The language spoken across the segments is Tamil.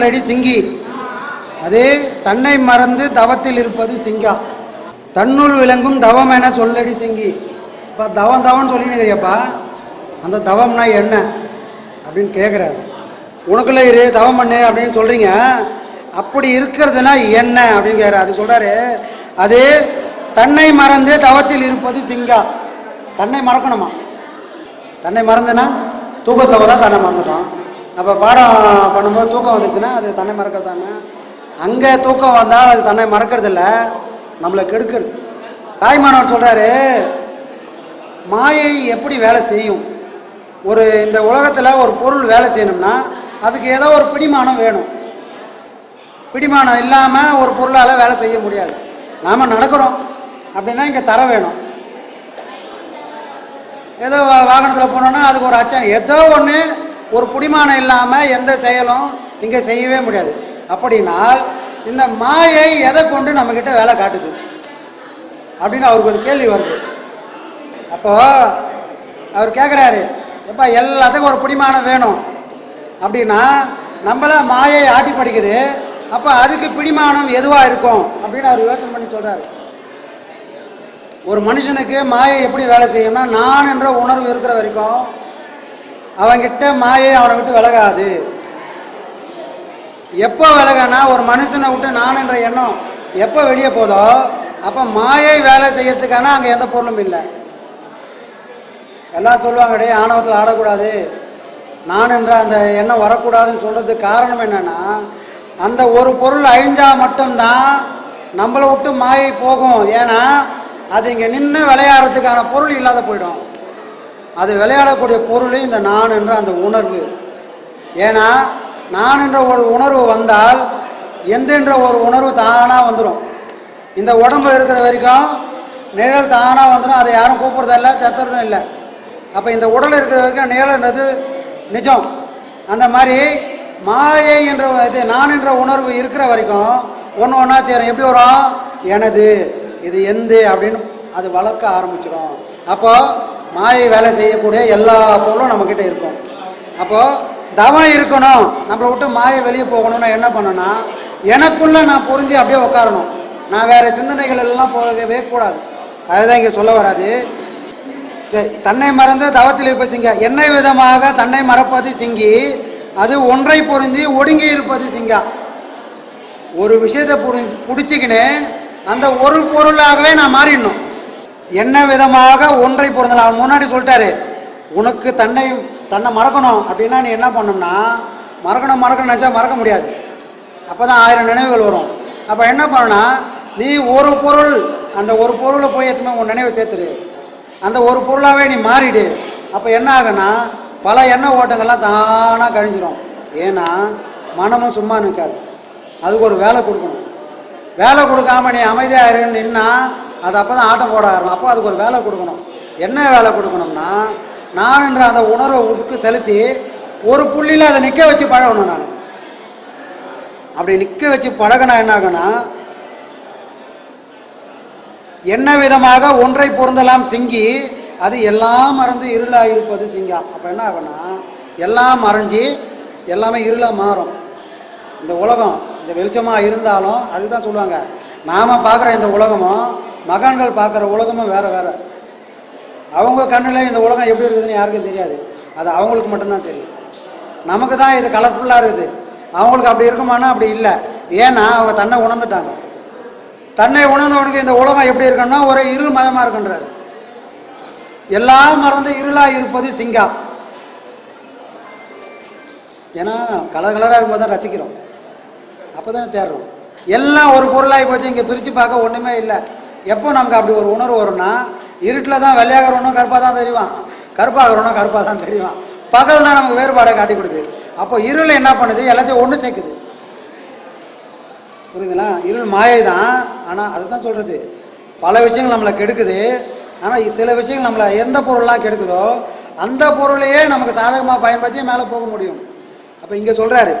சொல்லடி சிங்கி. அது தன்னை மறந்து தவத்தில் இருப்பது சிங்கம் தன்னுள் விளங்கும் தவம் என சொல்லடி சிங்கி. இப்போ தவம் தவம்னு சொல்லினுக்கிறியப்பா அந்த தவம்னா என்ன அப்படின்னு கேட்குறாரு உனக்குள்ள இரு தவம் பண்ணு அப்படின்னு சொல்கிறீங்க அப்படி இருக்கிறதுனா என்ன அப்படின்னு கேட்குறாரு அது சொல்கிறாரு அது தன்னை மறந்து தவத்தில் இருப்பது சிங்கம் தன்னை மறக்கணுமா? தன்னை மறந்துனா? தூக்கத்தில் தான் தன்னை மறந்துட்டான் அப்போ பாடம் பண்ணும்போது தூக்கம் வந்துச்சுன்னா அது தன்னை மறக்கிறது தானே அங்கே தூக்கம் வந்தால் அது தன்னை மறக்கிறது நம்மளை கெடுக்கிறது. தாய்மானவர் சொல்கிறாரு மாயை எப்படி வேலை செய்யும்? ஒரு இந்த உலகத்தில் ஒரு பொருள் வேலை செய்யணும்னா அதுக்கு ஏதோ ஒரு பிடிமானம் வேணும். பிடிமானம் இல்லாமல் ஒரு பொருளால் வேலை செய்ய முடியாது. நாம் நடக்கிறோம். அப்படின்னா இங்கே தர வேணும். ஏதோ வாகனத்தில் போனோன்னா அதுக்கு ஒரு அச்சம் ஏதோ ஒன்று ஒரு பிடிமானம் இல்லாமல் எந்த செயலும் இங்கே செய்யவே முடியாது. அப்படின்னால் இந்த மாயை எதை கொண்டு நம்மக்கிட்ட வேலை காட்டுது? அப்படின்னு அவருக்கு ஒரு கேள்வி வருது. அப்போ அவர் கேட்குறாரு எப்போ எல்லாத்துக்கும் ஒரு பிடிமானம் வேணும். அப்படின்னா நம்மள மாயை ஆட்டி படிக்குது. அப்போ அதுக்கு பிடிமானம் எதுவாக இருக்கும்? அப்படின்னு அவர் யோசனை பண்ணி சொல்கிறாரு ஒரு மனுஷனுக்கு மாயை எப்படி வேலை செய்யும்னா நான் என்ற உணர்வு இருக்கிற வரைக்கும் அவங்கிட்ட மாயை அவனை விட்டு விலகாது. எப்போ விலகனா ஒரு மனுஷனை விட்டு நான் என்ற எண்ணம் எப்போ வெளியே போதோ அப்போ மாயை வேலை செய்யறதுக்கான அங்கே எந்த பொருளும் இல்லை. எல்லாம் சொல்லுவாங்க டே ஆணவத்தில் ஆடக்கூடாது. நான் என்ற அந்த எண்ணம் வரக்கூடாதுன்னு சொல்கிறதுக்கு காரணம் என்னென்னா அந்த ஒரு பொருள் அழிஞ்சால் மட்டும்தான் நம்மளை விட்டு மாயை போகும். ஏன்னா அது இங்கே நின்று விளையாடுறதுக்கான பொருள் இல்லாத போயிடும். அது விளையாடக்கூடிய பொருளே இந்த நான் என்ற அந்த உணர்வு. ஏன்னா நான் என்ற ஒரு உணர்வு வந்தால் எந்த என்ற ஒரு உணர்வு தானாக வந்துடும் இந்த உடம்பு இருக்கிற வரைக்கும் நிழல் தானாக வந்துடும் அதை யாரும் கூப்பிட்றதில்ல சத்துறதும் இல்லை. அப்போ இந்த உடல் இருக்கிற வரைக்கும் நிழல்ன்றது நிஜம். அந்த மாதிரி மாயை என்ற இது நான் என்ற உணர்வு இருக்கிற வரைக்கும் ஒன்று ஒன்றா செய்கிறோம் எப்படி வரும்? எனது இது எந்த அப்படின்னு அது வளர்க்க ஆரம்பிச்சிடும் அப்போ மாயை வேலை செய்யக்கூடிய எல்லா பொருளும் நம்மக்கிட்ட இருக்கும். அப்போது தவம் இருக்கணும். நம்மளை விட்டு மாயை வெளியே போகணும்னா என்ன பண்ணணும்னா எனக்குள்ளே நான் புரிஞ்சு அப்படியே உட்காரணும் நான் வேறு சிந்தனைகள் எல்லாம் போகவே கூடாது. அதுதான் இங்கே சொல்ல வராது. சரி தன்னை மறந்து தவத்தில் இருப்ப சிங்க. என்ன விதமாக தன்னை மறப்பது சிங்கி அது ஒன்றை பொருந்தி ஒடுங்கி இருப்பது சிங்கா. ஒரு விஷயத்தை புரிஞ்சு பிடிச்சிக்கின்னு அந்த ஒரு பொருளாகவே நான் மாறிடணும். என்ன விதமாக ஒன்றை பொருந்தலாம். அவர் முன்னாடி சொல்லிட்டாரு உனக்கு தன்னை தன்னை மறக்கணும். அப்படின்னா நீ என்ன பண்ணணும்னா மறக்கணும் மறக்கணும் நினச்சா மறக்க முடியாது. அப்போ தான் ஆயிரம் நினைவுகள் வரும். அப்போ என்ன பண்ணணும்னா நீ ஒரு பொருள் அந்த ஒரு பொருளை போய் எத்தனை உன் நினைவை சேர்த்துரு அந்த ஒரு பொருளாகவே நீ மாறிடு. அப்போ என்ன ஆகுன்னா பல எண்ணெய் ஓட்டங்கள்லாம் தானாக கழிஞ்சிடும் ஏன்னா மனமும் சும்மா நிற்காது. அதுக்கு ஒரு வேலை கொடுக்கணும். வேலை கொடுக்காம நீ அமைதியாக இருன்னு நின்னா அது அப்போ தான் ஆட்டம் போட ஆரணும் அப்போ அதுக்கு ஒரு வேலை கொடுக்கணும். என்ன வேலை கொடுக்கணும்னா நான் என்ற அந்த உணர்வை உட்கு செலுத்தி ஒரு புள்ளியில் அதை நிற்க வச்சு பழகணும் நான். அப்படி நிற்க வச்சு பழகினா என்ன ஆகுன்னா என்ன விதமாக ஒன்றை பொருந்தலாம் சிங்கி அது எல்லாம் மறந்து இருளாக இருப்பது சிங்கா. அப்போ என்ன ஆகும்னா எல்லாம் மறைஞ்சி எல்லாமே இருளாக மாறும். இந்த உலகம் இந்த வெளிச்சமாக இருந்தாலும் அதுதான் சொல்லுவாங்க. நாம் பார்க்குற இந்த உலகமும் மகான்கள் பார்க்குற உலகமும் வேறு வேறு. அவங்க கண்ணில் இந்த உலகம் எப்படி இருக்குதுன்னு யாருக்கும் தெரியாது. அது அவங்களுக்கு மட்டும்தான் தெரியும். நமக்கு தான் இது கலர்ஃபுல்லாக இருக்குது. அவங்களுக்கு அப்படி இருக்குமானா அப்படி இல்லை. ஏன்னா அவங்க தன்னை உணர்ந்துட்டாங்க. தன்னை உணர்ந்தவனுக்கு இந்த உலகம் எப்படி இருக்குன்னா ஒரு இருள் மதமாக இருக்குன்றாரு. எல்லாம் மறந்து இருளாக இருப்பது சிங்கா ஏன்னா கலர் கலராக இருக்கும்போது தான் ரசிக்கிறோம். அப்போ தானே தேடுறோம். எல்லாம் ஒரு பொருளாகி போச்சு இங்கே பிரித்து பார்க்க ஒன்றுமே இல்லை. எப்போ நமக்கு அப்படி ஒரு உணர்வு வரும்னா இருட்டில் தான் வெள்ளையாகிறவனும் கருப்பாக தான் தெரிவான். கருப்பாகிறவனும் கருப்பாக தான் தெரிவான். பகல் தான் நமக்கு வேறுபாடை காட்டி கொடுக்குது. அப்போ இருள் என்ன பண்ணுது? எல்லாத்தையும் ஒன்று சேர்க்குது. புரியுதுங்களா? இருள் மாயை தான் ஆனால் அதுதான் சொல்கிறது பல விஷயங்கள் நம்மளை கெடுக்குது. ஆனால் சில விஷயங்கள் நம்மளை எந்த பொருள்லாம் கெடுக்குதோ அந்த பொருளையே நமக்கு சாதகமாக பயன்படுத்தி மேலே போக முடியும். அப்போ இங்கே சொல்கிறாரு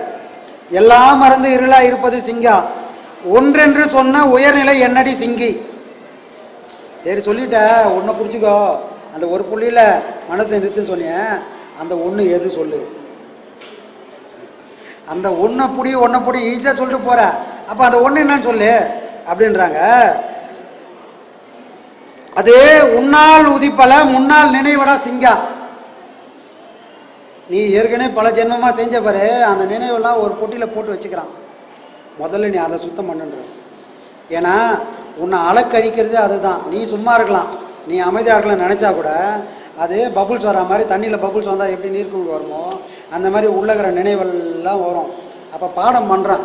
எல்லாம் மறந்து இருளாக இருப்பது சிங்கா. ஒன்றென்று சொன்ன உயர்நிலை என்னடி சிங்கி? சரி சொல்லிட்ட. ஒன்றை பிடிச்சிக்கோ. அந்த ஒரு புள்ளியில் மனசை நிறுத்துன்னு சொன்னேன். அந்த ஒன்று எது சொல்லு? அந்த ஒன்றை புடி ஒன்றை புடி ஈஸியாக சொல்லிட்டு போகிற அப்போ அந்த ஒன்று என்னன்னு சொல்லு அப்படின்றாங்க. அது உன்னால் உதிப்பல முன்னால் நினைவடா சிங்கா. நீ ஏற்கனவே பல ஜென்மமாக செஞ்ச பாரு. அந்த நினைவெல்லாம் ஒரு பொட்டியில் போட்டு வச்சுக்கிறான். முதல்ல நீ அதை சுத்தம் பண்ணுன்ற. ஏன்னா உன்னை அலக்கழிக்கிறது அதுதான். நீ சும்மா இருக்கலாம். நீ அமைதியாக இருக்கலாம் நினச்சா கூட அது பபுள்ஸ் வர மாதிரி தண்ணியில் பபுள்ஸ் வந்தால் எப்படி நீர்க்குள் வருமோ அந்த மாதிரி உள்ளகிற நினைவுகள்லாம் வரும். அப்போ பாடம் பண்ணுறான்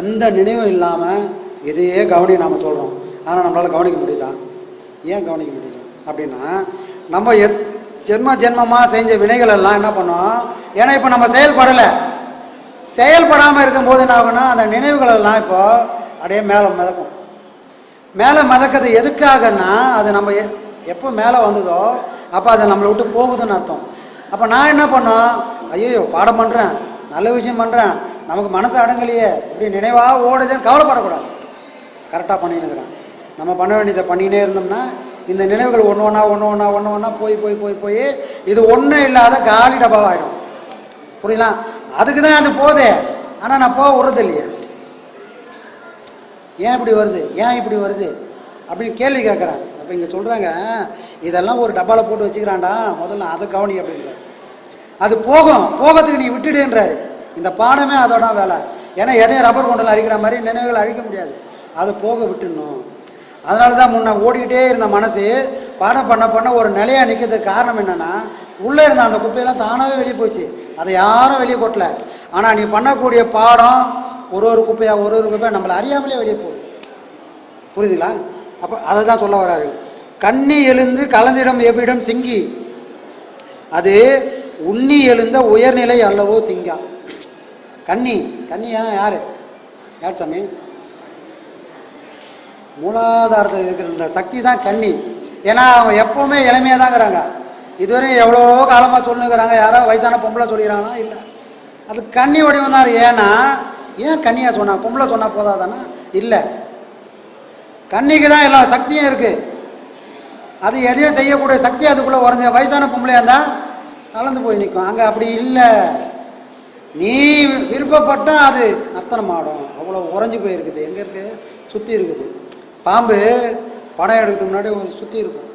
எந்த நினைவும் இல்லாமல் இதையே கவனி நாம் சொல்கிறோம் ஆனால் நம்மளால் கவனிக்க முடியுதா? ஏன் கவனிக்க முடியல? அப்படின்னா நம்ம எத் ஜென்ம ஜென்மமாக செஞ்ச வினைகள் எல்லாம் என்ன பண்ணோம்? ஏன்னா இப்போ நம்ம செயல்படலை. செயல்படாமல் இருக்கும்போது என்ன ஆகுனா அந்த நினைவுகள் எல்லாம் இப்போ அப்படியே மேலே மிதக்கும். மேலே மிதக்கிறது எதுக்காகன்னா அது நம்ம எப்போ மேலே வந்ததோ அப்போ அது நம்மளை விட்டு போகுதுன்னு அர்த்தம். அப்போ நான் என்ன பண்ணோம்? ஐயோ பாடம் பண்ணுறேன் நல்ல விஷயம் பண்ணுறேன் நமக்கு மனசு அடங்கலையே. இப்படி நினைவாக ஓடுதுன்னு கவலைப்படக்கூடாது. கரெக்டாக பண்ணினுக்கிறேன் நம்ம பண்ண வேண்டியதை பண்ணினே இருந்தோம்னா இந்த நினைவுகள் ஒன்று ஒன்றா ஒன்று ஒன்றா ஒன்று ஒன்றா போய் போய் போய் போய் இது ஒன்றும் இல்லாத காலி டப்பாவாயிடும் புரியலாம் அதுக்கு தான் அது போதே. ஆனால் நான் போக விடுறது இல்லையே ஏன் இப்படி வருது? ஏன் இப்படி வருது? அப்படின்னு கேள்வி கேட்குறான். அப்போ இங்கே சொல்கிறாங்க இதெல்லாம் ஒரு டப்பாவில் போட்டு வச்சுக்கிறான்டா முதல்ல அதை கவனி அப்படின்றார். அது போகும் போகத்துக்கு நீ விட்டுடுன்றாரு. இந்த பாடமே அதோட வேலை. ஏன்னா எதையும் ரப்பர் கொண்டில் அழிக்கிற மாதிரி நினைவுகள் அழிக்க முடியாது. அது போக விட்டுடணும். அதனால தான் முன்ன ஓடிக்கிட்டே இருந்த மனசு பாடம் பண்ண பண்ண ஒரு நிலையாக நிற்கிறதுக்கு காரணம் என்னென்னா உள்ளே இருந்த அந்த குப்பையெல்லாம் தானாகவே வெளியே போச்சு. அதை யாரும் வெளியே கொட்டல. ஆனால் நீ பண்ணக்கூடிய பாடம் ஒரு ஒரு குப்பையாக ஒரு ஒரு குப்பையாக நம்மளை அறியாமலே வெளியே போகுது. புரியுதுங்களா? அப்போ அதை தான் சொல்ல வராரு. கண்ணி எழுந்து கலந்திடம் எவ்விடம் சிங்கி? அது உண்ணி எழுந்த உயர்நிலை அல்லவோ சிங்கா? கண்ணி கண்ணி ஏன்னா யார்? யார் சாமி? மூலாதாரத்தில் இருக்கிற இந்த சக்தி தான் கண்ணி. ஏன்னா அவங்க எப்போவுமே இளமையாக தாங்கிறாங்க இதுவரையும் எவ்வளோ காலமாக சொல்லுங்கிறாங்க. யாராவது வயசான பொம்பளை சொல்லிடுறாங்கன்னா இல்லை. அது கண்ணி வடிவம் தான். ஏன்னா ஏன் கன்னியா சொன்னா? பொம்பளை சொன்னால் போதாதானா? இல்லை. கன்னிக்கு தான் எல்லா சக்தியும் இருக்குது அது எதையும் செய்யக்கூடிய சக்தி அதுக்குள்ளே உறைஞ்ச வயசான பொம்பளையாக இருந்தால் தளர்ந்து போய் நிற்கும் அங்கே அப்படி இல்லை. நீ விருப்பப்பட்டா அது நர்த்தனம் ஆடும். அவ்வளோ உறைஞ்சி போயிருக்குது. எங்கே இருக்குது சுற்றி இருக்குது. பாம்பு படம் எடுக்கிறதுக்கு முன்னாடி சுற்றி இருக்கும்.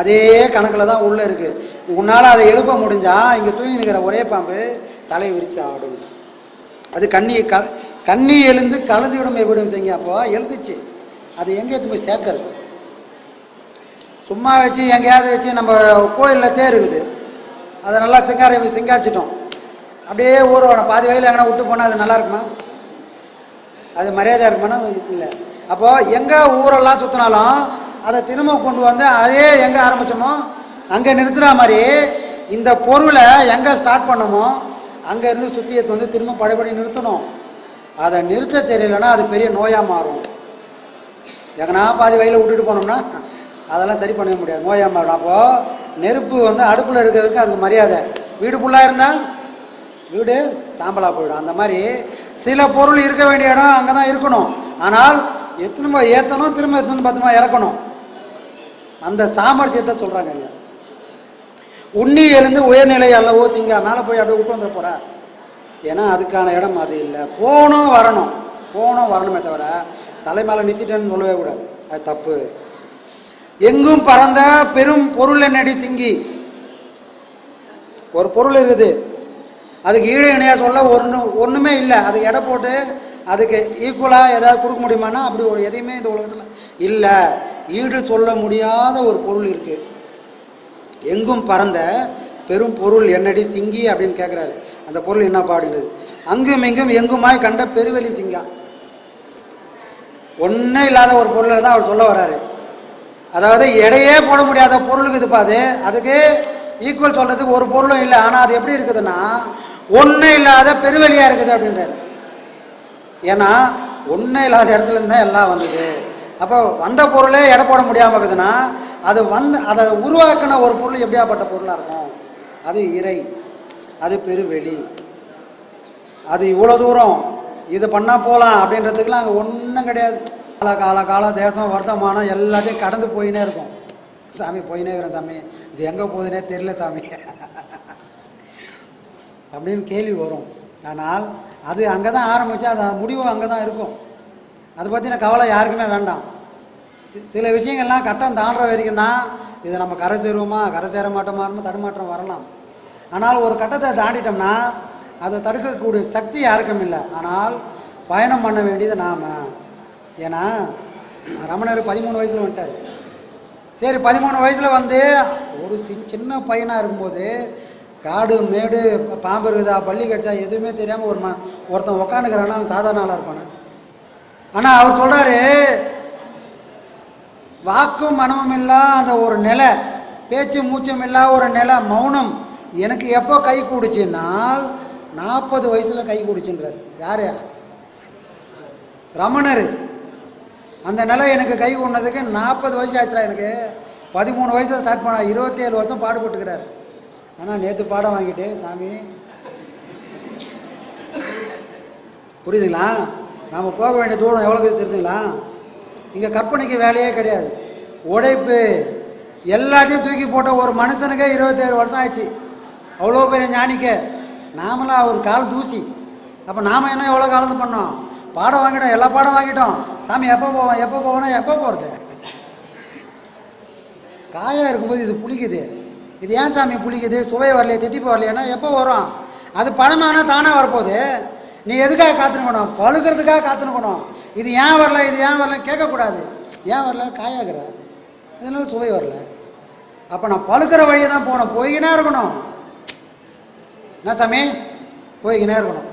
அதே கணக்கில் தான் உள்ளே இருக்குது உன்னால் அதை எழுப்ப முடிஞ்சால் இங்கே தூங்கி நிற்கிற ஒரே பாம்பு தலை விரித்து ஆடும். அது கண்ணி க கண்ணி எழுந்து கலந்துவிடும் எப்படியும் செய்ய அப்போ. எழுந்துச்சு. அது எங்கே எடுத்து போய் சேர்க்கறது? சும்மா வச்சு எங்கேயாவது வச்சு நம்ம கோயிலில் தேர் இருக்குது. அதை நல்லா சிங்காரி சிங்காரிச்சிட்டோம். அப்படியே ஊர்வலம் பாதி வயலில் எங்கன்னா விட்டு போனால் அது நல்லா இருக்குமா? அது மரியாதை இருக்குமானா இல்லை. அப்போது எங்கே ஊரெல்லாம் சுற்றினாலும் அதை திரும்ப கொண்டு வந்து அதே எங்கே ஆரம்பித்தோமோ அங்கே நிறுத்துகிற மாதிரி இந்த பொருளை எங்கே ஸ்டார்ட் பண்ணமோ அங்கேருந்து சுற்றி எடுத்து வந்து திரும்ப படைப்படி நிறுத்தணும். அதை நிறுத்த தெரியலன்னா அது பெரிய நோயாக மாறும். எங்கனா பாதி வயலில் விட்டுட்டு போனோம்னா அதெல்லாம் சரி பண்ணவே முடியாது. நோயாக மாறும். அப்போது நெருப்பு வந்து அடுப்பில் இருக்கிறதுக்கு அதுக்கு மரியாதை. வீடு ஃபுல்லாக இருந்தால் வீடு சாம்பலாக போயிடும். அந்த மாதிரி சில பொருள் இருக்க வேண்டிய இடம் அங்கே தான் இருக்கணும். ஆனால் எத்தனை ஏற்றணும் திரும்ப எத்தனை பத்துமா இறக்கணும். அந்த சாமர்த்தியத்தை சொல்கிறாங்க இங்க. உண்ணி எழுந்து உயர்நிலை அல்லவோ சிங்கா மேலே போய் அப்படியே விட்டு வந்துட போகிறா ஏன்னா அதுக்கான இடம் அது இல்லை. போகணும் வரணும். போகணும் வரணுமே தவிர தலை மேலே நிறுத்திட்டேன்னு சொல்லவே கூடாது. அது தப்பு. எங்கும் பறந்த பெரும் பொருள் என்னடி சிங்கி? ஒரு பொருள் இருக்குது. அதுக்கு ஈடு இணையாக சொல்ல ஒன்று ஒன்றுமே இல்லை. அது எடை போட்டு அதுக்கு ஈக்குவலாக ஏதாவது கொடுக்க முடியுமானா அப்படி ஒரு எதையுமே இந்த உலகத்தில் இல்லை. ஈடு சொல்ல முடியாத ஒரு பொருள் இருக்குது எங்கும் பறந்த பெரும் பொருள் என்னடி சிங்கி அப்படின்னு கேட்குறாரு அந்த பொருள் என்ன பாடுகிறது அங்கும் இங்கும் எங்குமாய் கண்ட பெருவெளி சிங்கா. ஒன்றும் இல்லாத ஒரு பொருளை தான் அவர் சொல்ல வர்றாரு. அதாவது எடையே போட முடியாத பொருளுக்கு இதுப்பா அது. அதுக்கு ஈக்குவல் சொல்கிறதுக்கு ஒரு பொருளும் இல்லை. ஆனால் அது எப்படி இருக்குதுன்னா ஒன்றும் இல்லாத பெருவெளியாக இருக்குது அப்படின்றார். ஏன்னா ஒன்றும் இல்லாத இடத்துல இருந்து தான் எல்லாம் வந்தது. அப்போ வந்த பொருளே எடை போட முடியாமல் இருக்குதுன்னா அது வந்து அதை உருவாக்கின ஒரு பொருள் எப்படியாப்பட்ட பொருளாக இருக்கும்? அது இறை. அது பெருவெளி. அது இவ்வளோ தூரம். இது பண்ணால் போகலாம் அப்படின்றதுக்குலாம் அங்கே ஒன்றும் கிடையாது. கால கால கால தேசம் வர்த்தமானம் எல்லாத்தையும் கடந்து போயினே இருக்கும். சாமி போயினே இருக்கிறேன் சாமி. இது எங்கே போகுதுனே தெரியல சாமி. அப்படின்னு கேள்வி வரும். ஆனால் அது அங்கே தான் ஆரம்பித்து அது முடிவு அங்கே தான் இருக்கும். அதை பற்றின கவலை யாருக்குமே வேண்டாம். சில விஷயங்கள்லாம் கட்டம் தாண்டுற வரைக்கும் தான் இதை நம்ம கரை சேருவோமா கரை சேர மாட்டோமான்னு தடுமாற்றம் வரலாம். ஆனால் ஒரு கட்டத்தை தாண்டிட்டோம்னா அதை தடுக்கக்கூடிய சக்தி யாருக்கும் இல்லை. ஆனால் பயணம் பண்ண வேண்டியது நாம். ஏன்னா ரமணர் பதிமூணு வயசில் வந்துட்டார். சரி பதிமூணு வயசில் வந்து ஒரு சி சின்ன பையனாக இருக்கும்போது காடு மேடு பாம்பு இருக்குதா பள்ளி கடிச்சா எதுவுமே தெரியாமல் ஒரு ம ஒருத்தன் உக்காந்துக்கிறான்னா அவன் சாதாரண ஆளாக இருப்பானே? ஆனால் அவர் சொல்கிறாரு வாக்கும் மனமும் இல்லா அந்த ஒரு நிலை பேச்சு மூச்சும் இல்லா ஒரு நிலை மௌனம் எனக்கு எப்போ கை கூடுச்சுன்னால் நாற்பது வயசில் கை கூடுச்சுன்றார். யார்? ரமணர். அந்த நிலை எனக்கு கை கொண்டதுக்கு நாற்பது வயசு ஆச்சுடா எனக்கு. பதிமூணு வயசில் ஸ்டார்ட் பண்ணா இருபத்தேழு வருஷம் பாடுபட்டுக்கிறார் ஆனால் நேற்று பாடம் வாங்கிட்டு சாமி. புரியுதுங்களா? நாம் போக வேண்டிய தூரம் எவ்வளோ தெரியுதுங்களா? இங்கே கற்பனைக்கு வேலையே கிடையாது. உழைப்பு எல்லாத்தையும் தூக்கி போட்ட ஒரு மனுஷனுக்கே இருபத்தேழு வருஷம் ஆயிடுச்சு. அவ்வளோ பெரிய ஞானிக்க. நாமளாம் ஒரு கால் தூசி. அப்போ நாம் என்ன எவ்வளோ காலத்து பண்ணோம்? பாடம் வாங்கிட்டோம் எல்லா பாடம் வாங்கிட்டோம். சாமி எப்போ போவோம்? எப்போ போவோம்னா எப்போ போகிறது காயாக இருக்கும்போது இது புளிக்குது. இது ஏன் சாமி புளிக்குது? சுவை வரலையே தித்திப்பு வரலையேன்னா எப்போ வரும்? அது பணமானால் தானே வரப்போகுது? நீ எதுக்காக காத்துனுக்கணும் பழுக்கிறதுக்காக காத்துனுக்கணும் இது ஏன் வரல? இது ஏன் வரல? கேட்கக்கூடாது. ஏன் வரல? காயாகிற. அதனால சுவை வரல. அப்போ நான் பழுக்கிற வழியை தான் போகணும். போய்கினே இருக்கணும். என்ன சாமி? போய்கினே இருக்கணும்.